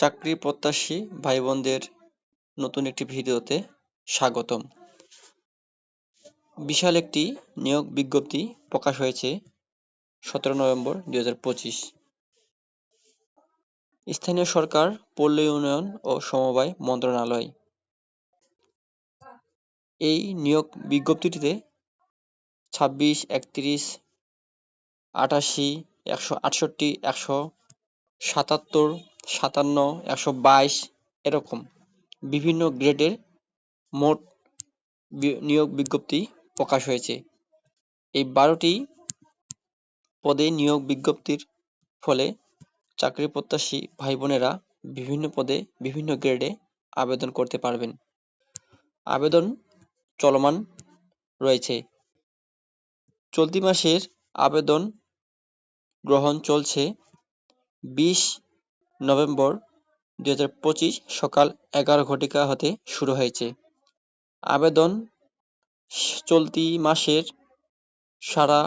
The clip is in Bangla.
চাকরি প্রত্যাশী ভাই বোনদের নতুন একটি ভিডিওতে স্বাগতম। বিশাল একটি নিয়োগ বিজ্ঞপ্তি প্রকাশ হয়েছে সতেরো নভেম্বর দুই হাজার পঁচিশ। স্থানীয় সরকার, পল্লী উন্নয়ন ও সমবায় মন্ত্রণালয় এই নিয়োগ বিজ্ঞপ্তিটিতে ছাব্বিশ, একত্রিশ, আটাশি, একশো আটষট্টি, একশো সাতাত্তর সাতান্ন, একশো বাইশ, এরকম। বিভিন্ন গ্রেডের মোট নিয়োগ বিজ্ঞপ্তি প্রকাশ হয়েছে। এই বারোটি পদে নিয়োগ বিজ্ঞপ্তির ফলে চাকরি প্রত্যাশী ভাই বোনেরা বিভিন্ন পদে বিভিন্ন গ্রেডে আবেদন করতে পারবেন। আবেদন চলমান রয়েছে। চলতি মাসের আবেদন গ্রহণ চলছে। বিশ নভেম্বর দুই হাজার পঁচিশ সকাল এগারো ঘটিকা হতে শুরু হয়েছে। আবেদন চলতি মাসের সারা